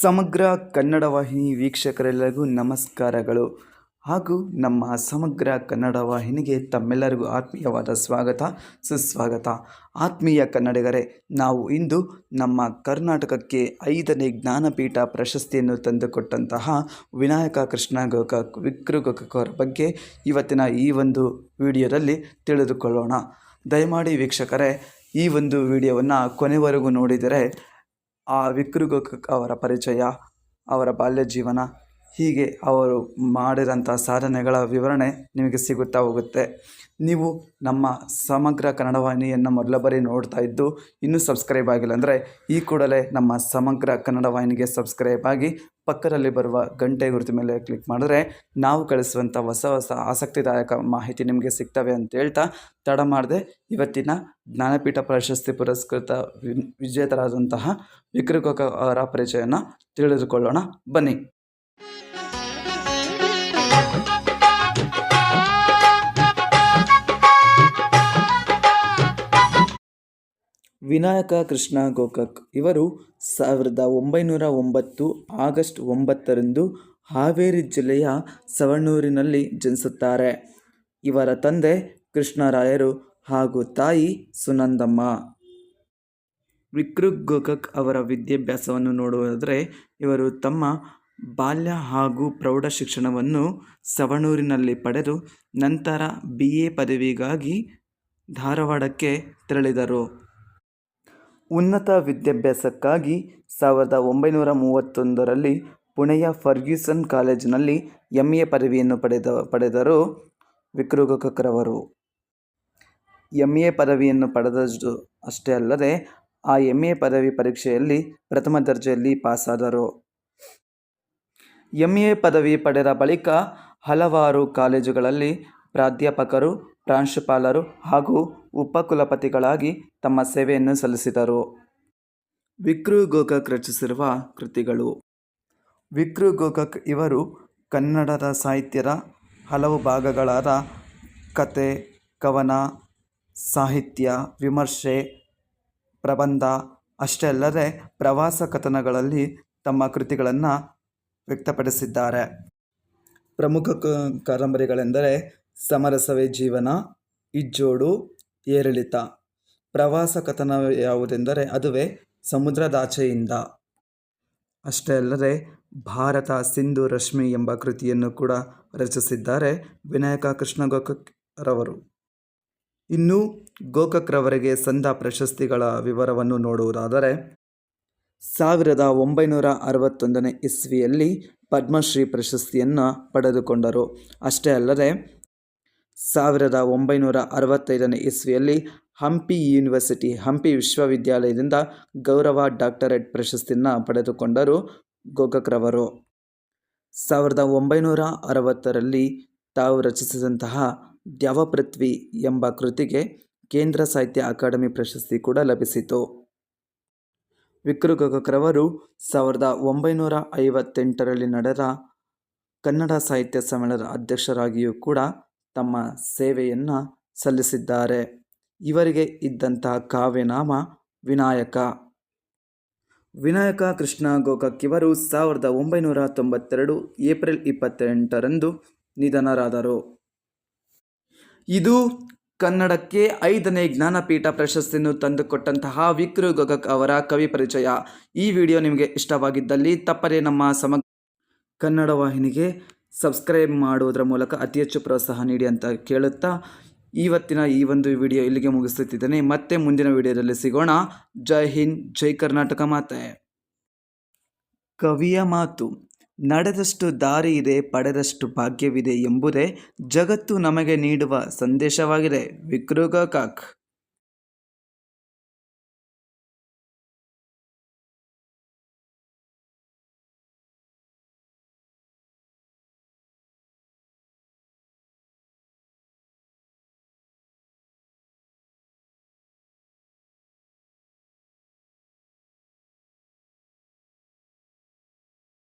ಸಮಗ್ರ ಕನ್ನಡ ವಾಹಿನಿ ವೀಕ್ಷಕರೆಲ್ಲರಿಗೂ ನಮಸ್ಕಾರಗಳು. ಹಾಗೂ ನಮ್ಮ ಸಮಗ್ರ ಕನ್ನಡ ವಾಹಿನಿಗೆ ತಮ್ಮೆಲ್ಲರಿಗೂ ಆತ್ಮೀಯವಾದ ಸ್ವಾಗತ, ಸುಸ್ವಾಗತ. ಆತ್ಮೀಯ ಕನ್ನಡಿಗರೇ, ನಾವು ಇಂದು ನಮ್ಮ ಕರ್ನಾಟಕಕ್ಕೆ ಐದನೇ ಜ್ಞಾನಪೀಠ ಪ್ರಶಸ್ತಿಯನ್ನು ತಂದುಕೊಟ್ಟಂತಹ ವಿನಾಯಕ ಕೃಷ್ಣ ಗೋಕ ವಿಕ್ರಗೋಕರ ಬಗ್ಗೆ ಇವತ್ತಿನ ಈ ಒಂದು ವಿಡಿಯೋದಲ್ಲಿ ತಿಳಿದುಕೊಳ್ಳೋಣ. ದಯಮಾಡಿ ವೀಕ್ಷಕರೇ, ಈ ಒಂದು ವಿಡಿಯೋವನ್ನು ಕೊನೆವರೆಗೂ ನೋಡಿದರೆ ಆ ವಿಕ್ರು ಅವರ ಪರಿಚಯ ಅವರ ಬಾಲ್ಯ ಜೀವನ ಹೀಗೆ ಅವರು ಮಾಡಿರೋಂಥ ಸಾಧನೆಗಳ ವಿವರಣೆ ನಿಮಗೆ ಸಿಗುತ್ತಾ ಹೋಗುತ್ತೆ. ನೀವು ನಮ್ಮ ಸಮಗ್ರ ಕನ್ನಡ ವಾಹಿನಿಯನ್ನು ಮೊದಲ ಬಾರಿ ನೋಡ್ತಾ ಇದ್ದು ಇನ್ನೂ ಸಬ್ಸ್ಕ್ರೈಬ್ ಆಗಿಲ್ಲ ಅಂದರೆ ಈ ಕೂಡಲೇ ನಮ್ಮ ಸಮಗ್ರ ಕನ್ನಡ ವಾಹಿನಿಗೆ ಸಬ್ಸ್ಕ್ರೈಬ್ ಆಗಿ ಪಕ್ಕದಲ್ಲಿ ಬರುವ ಗಂಟೆ ಗುರುತು ಮೇಲೆ ಕ್ಲಿಕ್ ಮಾಡಿದ್ರೆ ನಾವು ಕಳಿಸುವಂಥ ಹೊಸ ಹೊಸ ಆಸಕ್ತಿದಾಯಕ ಮಾಹಿತಿ ನಿಮಗೆ ಸಿಗ್ತವೆ ಅಂತ ಹೇಳ್ತಾ ತಡ ಮಾಡದೆ ಇವತ್ತಿನ ಜ್ಞಾನಪೀಠ ಪ್ರಶಸ್ತಿ ಪುರಸ್ಕೃತ ವಿಜೇತರಾದಂತಹ ವಿಕ್ರು ಗೋಕಾಕ್ ಅವರ ಪರಿಚಯನ ತಿಳಿದುಕೊಳ್ಳೋಣ. ಬನ್ನಿ. ವಿನಾಯಕ ಕೃಷ್ಣ ಗೋಕಾಕ್ ಇವರು ಸಾವಿರದ ಒಂಬೈನೂರ ಒಂಬತ್ತು ಆಗಸ್ಟ್ ಒಂಬತ್ತರಂದು ಹಾವೇರಿ ಜಿಲ್ಲೆಯ ಸವಣೂರಿನಲ್ಲಿ ಜನಿಸುತ್ತಾರೆ. ಇವರ ತಂದೆ ಕೃಷ್ಣರಾಯರು ಹಾಗೂ ತಾಯಿ ಸುನಂದಮ್ಮ. ವಿಕ್ರು ಗೋಕಾಕ್ ಅವರ ವಿದ್ಯಾಭ್ಯಾಸವನ್ನು ನೋಡುವುದಾದರೆ ಇವರು ತಮ್ಮ ಬಾಲ್ಯ ಹಾಗೂ ಪ್ರೌಢ ಶಿಕ್ಷಣವನ್ನು ಸವಣೂರಿನಲ್ಲಿ ಪಡೆದು ನಂತರ ಬಿ ಎ ಪದವಿಗಾಗಿ ಧಾರವಾಡಕ್ಕೆ ತೆರಳಿದರು. ಉನ್ನತ ವಿದ್ಯಾಭ್ಯಾಸಕ್ಕಾಗಿ ಸಾವಿರದ ಒಂಬೈನೂರ ಮೂವತ್ತೊಂದರಲ್ಲಿ ಪುಣೆಯ ಫರ್ಗ್ಯೂಸನ್ ಕಾಲೇಜಿನಲ್ಲಿ ಎಂ ಎ ಪದವಿಯನ್ನು ಪಡೆದ, ಪಡೆದರು ವಿಕ್ರು ಎಂ ಎ ಪದವಿಯನ್ನು ಪಡೆದಷ್ಟು ಅಷ್ಟೇ ಅಲ್ಲದೆ, ಆ ಎಂ ಎ ಪದವಿ ಪರೀಕ್ಷೆಯಲ್ಲಿ ಪ್ರಥಮ ದರ್ಜೆಯಲ್ಲಿ ಪಾಸಾದರು. ಎಂ ಎ ಪದವಿ ಪಡೆದ ಬಳಿಕ ಹಲವಾರು ಕಾಲೇಜುಗಳಲ್ಲಿ ಪ್ರಾಧ್ಯಾಪಕರು ಪ್ರಾಂಶುಪಾಲರು ಹಾಗೂ ಉಪಕುಲಪತಿಗಳಾಗಿ ತಮ್ಮ ಸೇವೆಯನ್ನು ಸಲ್ಲಿಸಿದರು. ವಿಕ್ರು ಗೋಕಾಕ್ ರಚಿಸಿರುವ ಕೃತಿಗಳು. ವಿಕ್ರು ಗೋಕಾಕ್ ಇವರು ಕನ್ನಡದ ಸಾಹಿತ್ಯದ ಹಲವು ಭಾಗಗಳಾದ ಕತೆ, ಕವನ, ಸಾಹಿತ್ಯ, ವಿಮರ್ಶೆ, ಪ್ರಬಂಧ ಅಷ್ಟೇ ಅಲ್ಲದೆ ಪ್ರವಾಸ ಕಥನಗಳಲ್ಲಿ ತಮ್ಮ ಕೃತಿಗಳನ್ನು ವ್ಯಕ್ತಪಡಿಸಿದ್ದಾರೆ. ಪ್ರಮುಖ ಕಾದಂಬರಿಗಳೆಂದರೆ ಸಮರಸವೇ ಜೀವನ, ಇಜ್ಜೋಡು, ಏರಿಳಿತ. ಪ್ರವಾಸ ಕಥನ ಯಾವುದೆಂದರೆ ಅದುವೇ ಸಮುದ್ರದಾಚೆಯಿಂದ. ಅಷ್ಟೇ ಅಲ್ಲದೆ ಭಾರತ ಸಿಂಧು ರಶ್ಮಿ ಎಂಬ ಕೃತಿಯನ್ನು ಕೂಡ ರಚಿಸಿದ್ದಾರೆ ವಿನಾಯಕ ಕೃಷ್ಣ ಗೋಕಕ್ ರವರು ಇನ್ನು ಗೋಕಕ್ರವರಿಗೆ ಸಂದ ಪ್ರಶಸ್ತಿಗಳ ವಿವರವನ್ನು ನೋಡುವುದಾದರೆ, ಸಾವಿರದ ಒಂಬೈನೂರ ಅರವತ್ತೊಂದನೇ ಇಸ್ವಿಯಲ್ಲಿ ಪದ್ಮಶ್ರೀ ಪ್ರಶಸ್ತಿಯನ್ನು ಪಡೆದುಕೊಂಡರು. ಅಷ್ಟೇ ಅಲ್ಲದೆ ಸಾವಿರದ ಒಂಬೈನೂರ ಅರವತ್ತೈದನೇ ಇಸ್ವಿಯಲ್ಲಿ ಹಂಪಿ ಯೂನಿವರ್ಸಿಟಿ, ಹಂಪಿ ವಿಶ್ವವಿದ್ಯಾಲಯದಿಂದ ಗೌರವ ಡಾಕ್ಟರೇಟ್ ಪ್ರಶಸ್ತಿಯನ್ನು ಪಡೆದುಕೊಂಡರು ಗೋಗಕ್ರವರು ಸಾವಿರದ ಒಂಬೈನೂರ ಅರವತ್ತರಲ್ಲಿ ತಾವು ರಚಿಸಿದಂತಹ ದ್ಯಾವಪೃಥ್ವಿ ಎಂಬ ಕೃತಿಗೆ ಕೇಂದ್ರ ಸಾಹಿತ್ಯ ಅಕಾಡೆಮಿ ಪ್ರಶಸ್ತಿ ಕೂಡ ಲಭಿಸಿತು. ವಿಕ್ರು ಗೋಗಕ್ರವರು ಸಾವಿರದ ಒಂಬೈನೂರ ಐವತ್ತೆಂಟರಲ್ಲಿ ನಡೆದ ಕನ್ನಡ ಸಾಹಿತ್ಯ ಸಮ್ಮೇಳನದ ಅಧ್ಯಕ್ಷರಾಗಿಯೂ ಕೂಡ ತಮ್ಮ ಸೇವೆಯನ್ನು ಸಲ್ಲಿಸಿದ್ದಾರೆ. ಇವರಿಗೆ ಇದ್ದಂತಹ ಕಾವ್ಯನಾಮ ವಿನಾಯಕ. ವಿನಾಯಕ ಕೃಷ್ಣ ಗೋಕಕ್ಕಿವರು ಸಾವಿರದ ಒಂಬೈನೂರ ತೊಂಬತ್ತೆರಡು ಏಪ್ರಿಲ್ ಇಪ್ಪತ್ತೆಂಟರಂದು ನಿಧನರಾದರು. ಇದು ಕನ್ನಡಕ್ಕೆ ಐದನೇ ಜ್ಞಾನಪೀಠ ಪ್ರಶಸ್ತಿಯನ್ನು ತಂದುಕೊಟ್ಟಂತಹ ವಿಕ್ರು ಗೊಗಕ್ ಅವರ ಕವಿ ಪರಿಚಯ. ಈ ವಿಡಿಯೋ ನಿಮಗೆ ಇಷ್ಟವಾಗಿದ್ದಲ್ಲಿ ತಪ್ಪದೇ ನಮ್ಮ ಸಮ ಕನ್ನಡ ವಾಹಿನಿಗೆ ಸಬ್ಸ್ಕ್ರೈಬ್ ಮಾಡುವುದರ ಮೂಲಕ ಅತಿ ಹೆಚ್ಚು ಪ್ರೋತ್ಸಾಹ ನೀಡಿ ಅಂತ ಕೇಳುತ್ತಾ ಇವತ್ತಿನ ಈ ಒಂದು ವಿಡಿಯೋ ಇಲ್ಲಿಗೆ ಮುಗಿಸುತ್ತಿದ್ದೇನೆ. ಮತ್ತೆ ಮುಂದಿನ ವಿಡಿಯೋದಲ್ಲಿ ಸಿಗೋಣ. ಜೈ ಹಿಂದ್, ಜೈ ಕರ್ನಾಟಕ ಮಾತೆ. ಕವಿಯ ಮಾತು, ನಡೆದಷ್ಟು ದಾರಿ ಇದೆ, ಪಡೆದಷ್ಟು ಭಾಗ್ಯವಿದೆ ಎಂಬುದೇ ಜಗತ್ತು ನಮಗೆ ನೀಡುವ ಸಂದೇಶವಾಗಿದೆ. ವಿಕ್ರು ಗೋಕಾಕ್